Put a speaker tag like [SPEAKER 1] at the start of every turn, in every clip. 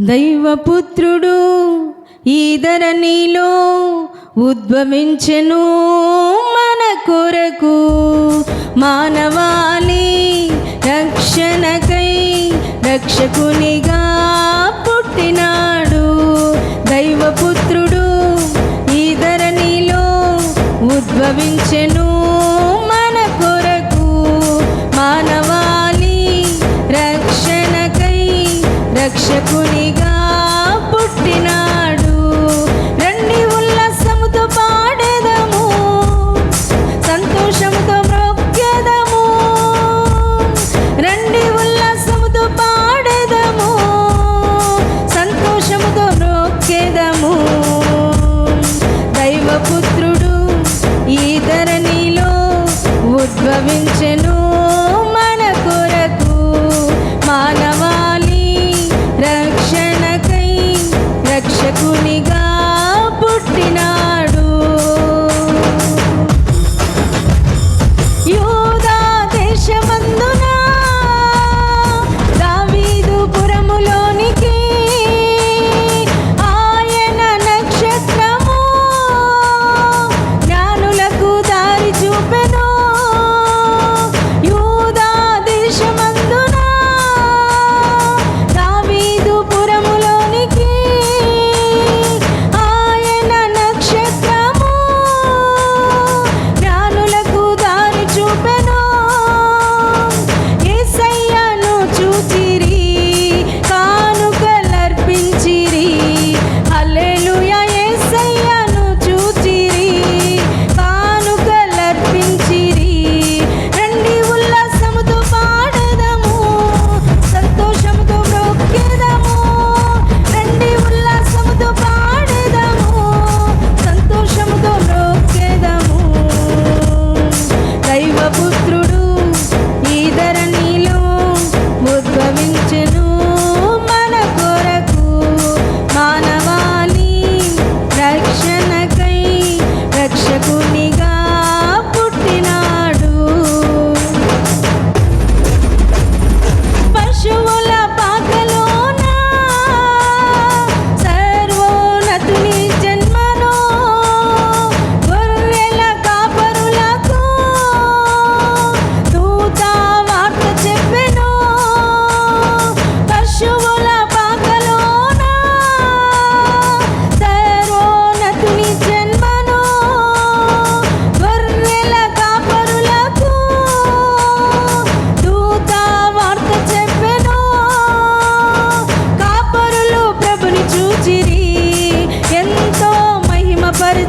[SPEAKER 1] దైవపుత్రుడు ఈదర నీలో ఉద్భవించెను మన కొరకు. మానవాళి రక్షణకై రక్షకునిగా Shakuniga. దైవపుత్రుడు.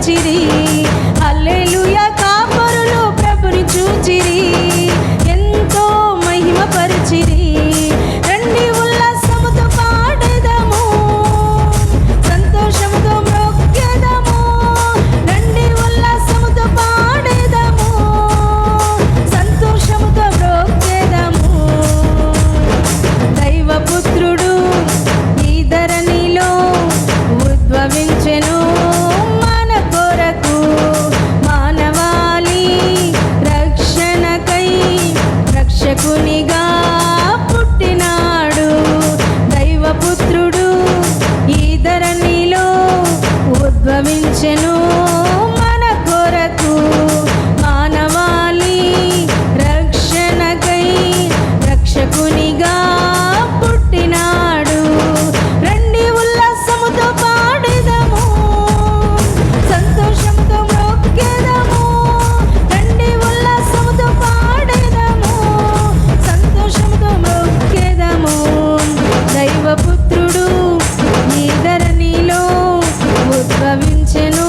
[SPEAKER 1] চিড়িয়া ప్రవహించెను